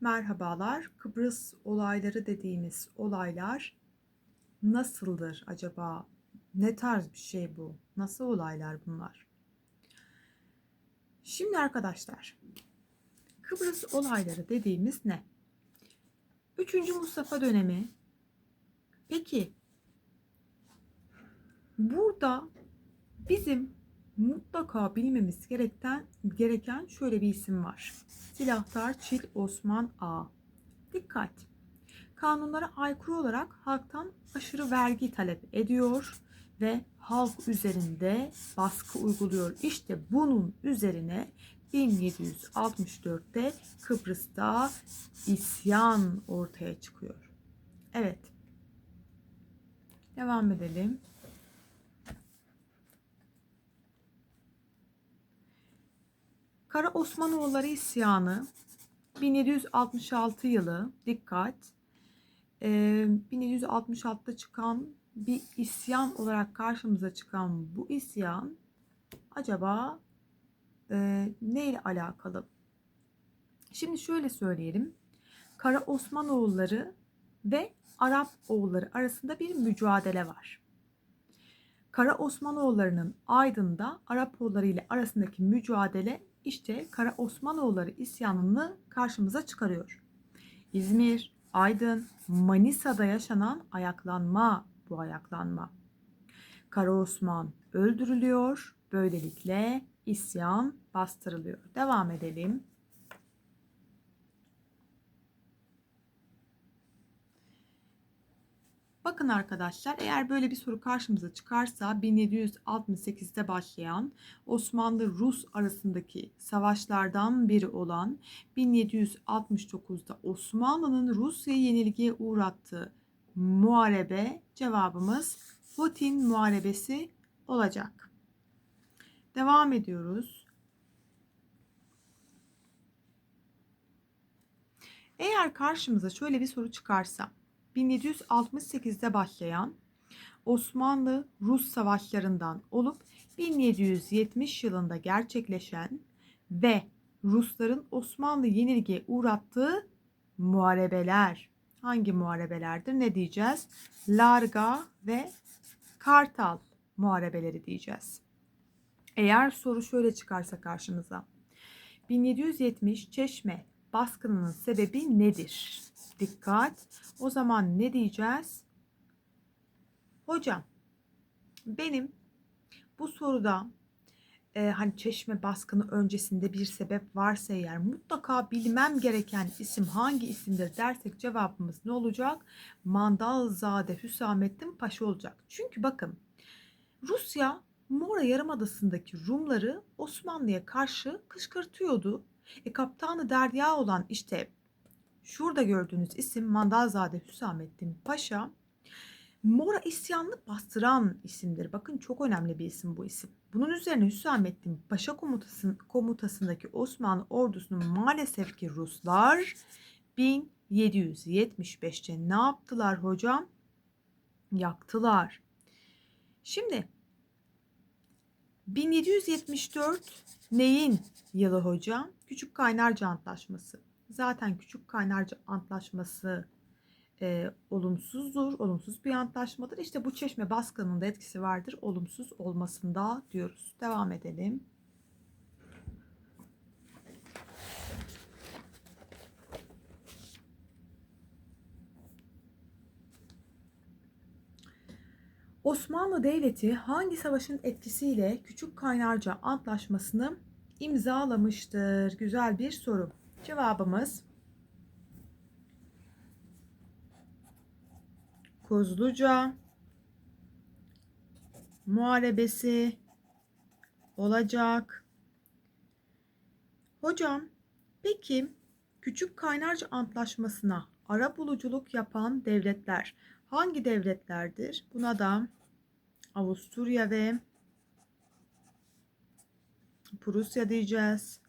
merhabalar. Kıbrıs olayları dediğimiz olaylar nasıldır acaba? Ne tarz bir şey bu? Nasıl olaylar bunlar? Şimdi arkadaşlar, Kıbrıs olayları dediğimiz ne? 3. Mustafa dönemi. Peki burada bizim mutlaka bilmemiz gereken gereken şöyle bir isim var. Silahtar Çil Osman A. Dikkat! Kanunlara aykırı olarak halktan aşırı vergi talep ediyor ve halk üzerinde baskı uyguluyor. İşte bunun üzerine 1764'te Kıbrıs'ta isyan ortaya çıkıyor. Evet. Devam edelim. Kara Osmanoğulları isyanı 1766 yılı dikkat e, 1766'da çıkan bir isyan olarak karşımıza çıkan bu isyan acaba e, ne ile alakalı? Şimdi şöyle söyleyelim. Kara Osmanoğulları ve Arap oğulları arasında bir mücadele var. Kara Osmanoğulları'nın Aydın'da Arap oğulları ile arasındaki mücadele işte Kara Osmanoğulları isyanını karşımıza çıkarıyor. İzmir, Aydın, Manisa'da yaşanan ayaklanma bu ayaklanma. Kara Osman öldürülüyor. Böylelikle isyan bastırılıyor. Devam edelim. Bakın arkadaşlar eğer böyle bir soru karşımıza çıkarsa 1768'de başlayan Osmanlı-Rus arasındaki savaşlardan biri olan 1769'da Osmanlı'nın Rusya'yı yenilgiye uğrattığı muharebe cevabımız Putin muharebesi olacak. Devam ediyoruz. Eğer karşımıza şöyle bir soru çıkarsa 1768'de başlayan Osmanlı-Rus savaşlarından olup 1770 yılında gerçekleşen ve Rusların Osmanlı yenilgiye uğrattığı muharebeler hangi muharebelerdir? Ne diyeceğiz? Larga ve Kartal muharebeleri diyeceğiz. Eğer soru şöyle çıkarsa karşımıza. 1770 Çeşme baskınının sebebi nedir? Dikkat. O zaman ne diyeceğiz? Hocam benim bu soruda e, hani çeşme baskını öncesinde bir sebep varsa eğer mutlaka bilmem gereken isim hangi isimdir dersek cevabımız ne olacak? Mandalzade Hüsamettin Paşa olacak. Çünkü bakın Rusya Mora Yarımadası'ndaki Rumları Osmanlı'ya karşı kışkırtıyordu. E, kaptanı derya olan işte şurada gördüğünüz isim Mandalzade Hüsamettin Paşa Mora isyanını bastıran isimdir. Bakın çok önemli bir isim bu isim. Bunun üzerine Hüsamettin Paşa komutasın, komutasındaki Osmanlı ordusunun maalesef ki Ruslar 1775'te ne yaptılar hocam? Yaktılar. Şimdi 1774 neyin yılı hocam? Küçük Kaynarca Antlaşması. Zaten Küçük Kaynarca Antlaşması e, olumsuzdur, olumsuz bir antlaşmadır. İşte bu çeşme baskının da etkisi vardır olumsuz olmasında diyoruz. Devam edelim. Osmanlı Devleti hangi savaşın etkisiyle Küçük Kaynarca Antlaşması'nı imzalamıştır? Güzel bir soru. Cevabımız Kozluca muharebesi olacak. Hocam peki Küçük Kaynarca Antlaşması'na ara buluculuk yapan devletler hangi devletlerdir? Buna da Avusturya ve Prusya diyeceğiz.